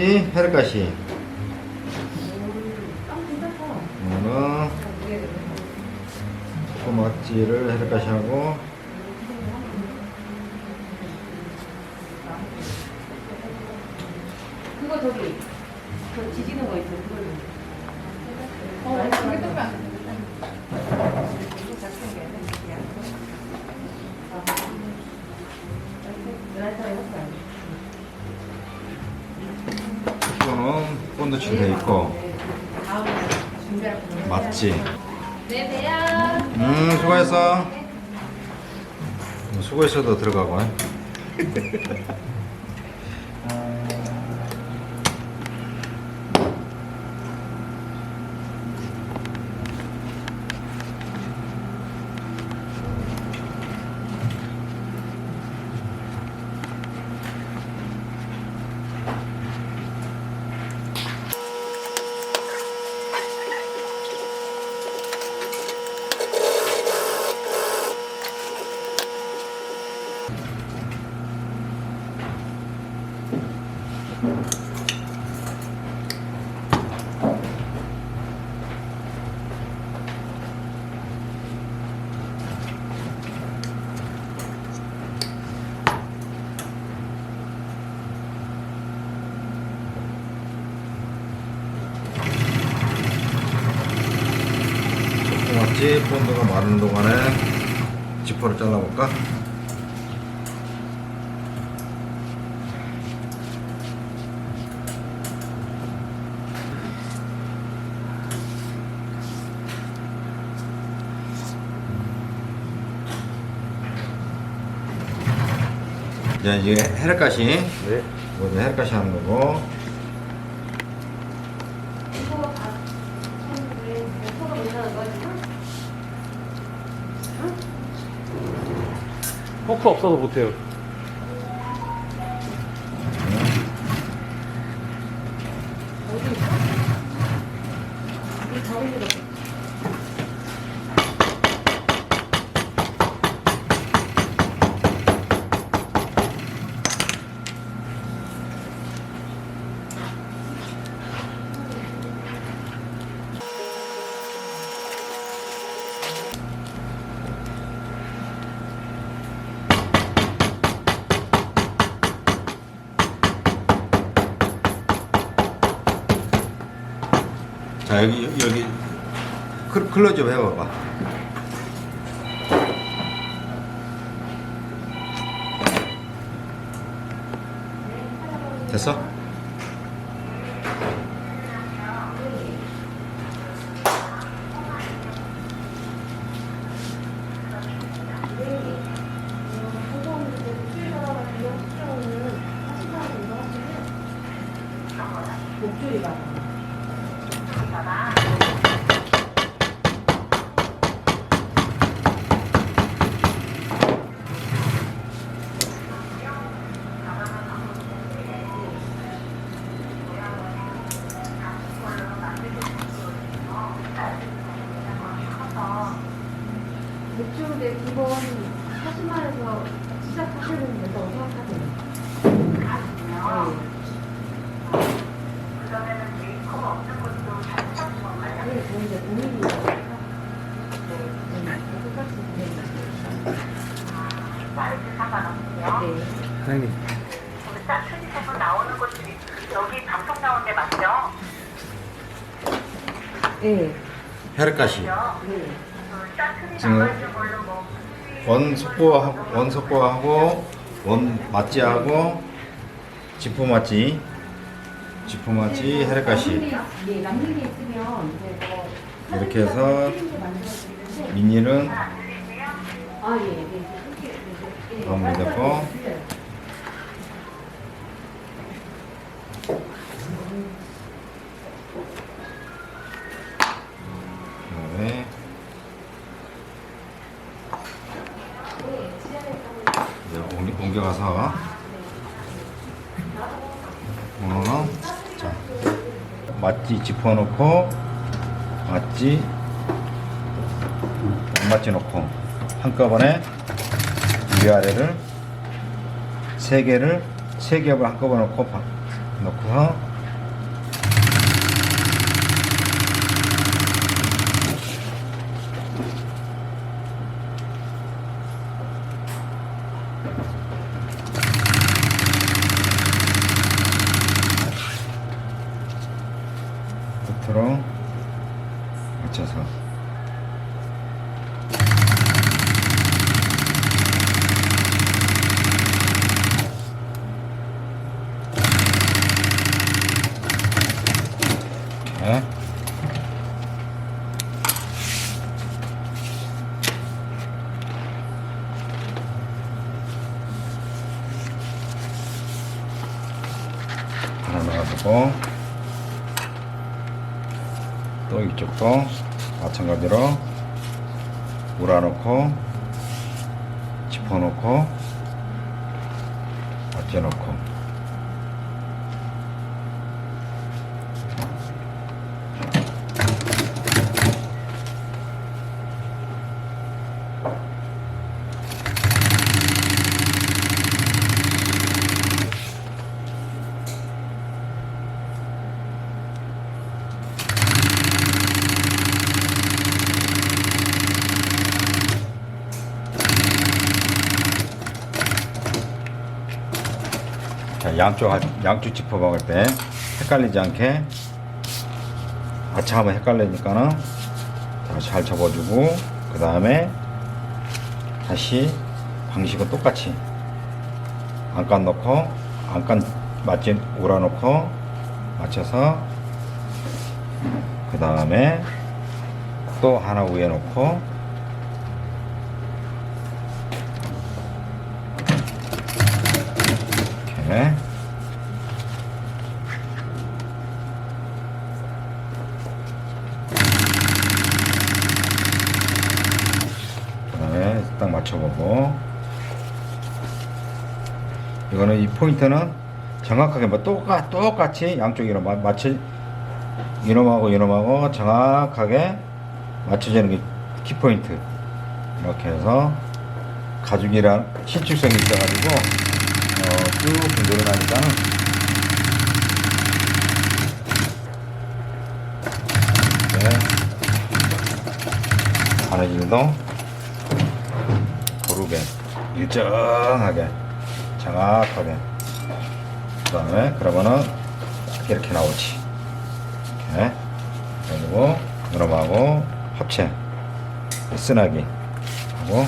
맛지 헤르가시 오늘은 초코 맛지를 헤르가시 하고 그거 저기 저 지지는 거 있죠 그걸로 어 그게. 이 초코는 본드칠 돼 있고. 맛지 네 배야. 음 수고했어 수고했어도 들어가고 맛지 본드가 마르는 동안에 지퍼를 잘라볼까? 자 이제 헤르가시 네. 이거 이제 헤르가시 하는 거고 이거 다 손으로 손으로 괜찮은 거 지금? 포크 없어서 못해요. 어디 있어? 이 가운데로. 자 여기 여기 클- 클로즈업 해봐봐 됐어? 목줄이가. 목줄인데 그건 40만에서 시작하시는 된다고 생각하세요. 네, 저희 이제 고민이니까. 네, 똑같이 네. 사장님. 우리 짝퉁에서 나오는 것들이 여기 방송 나오는데 맞죠? 네. 헤르가시 네. 지금 원 속보하고 원 속보하고 원 맛지하고 지포 맛지 지포 예, 이제 뭐 이렇게 해서 미니는 아, 예, 네. 마무리 됐고. 오늘은 자 맛지 짚어놓고 맛지 안 맛지 놓고 한꺼번에 위아래를 세 개를 세 겹을 한꺼번에 놓고 바- 놓고서 맞도록 맞춰서 이렇게 또 이쪽도 마찬가지로 몰아놓고 짚어놓고 맞춰놓고 자, 양쪽, 할- 양쪽 짚어 박을 때 헷갈리지 않게 아차 하면 헷갈리니까는 자, 잘 접어주고 그 다음에 다시 방식은 똑같이 안간 넣고 안간 맞지 우라놓고 맞춰서 그 다음에 또 하나 위에 놓고 이렇게 그다음에 딱 맞춰보고. 이거는 이 포인트는 정확하게 뭐 똑같 똑같이 마- 맞춰 이놈하고 이놈하고 정확하게 맞춰지는 게 키포인트. 이렇게 해서 가죽이랑 신축성이 있어가지고 어, 쭉 늘어나니까는 네. 바느질도 고르게 일정하게 정확하게. 그 다음에 그러면은 이렇게 나오지. 이렇게. 그리고 이놈하고 합체. 쓰나기 하고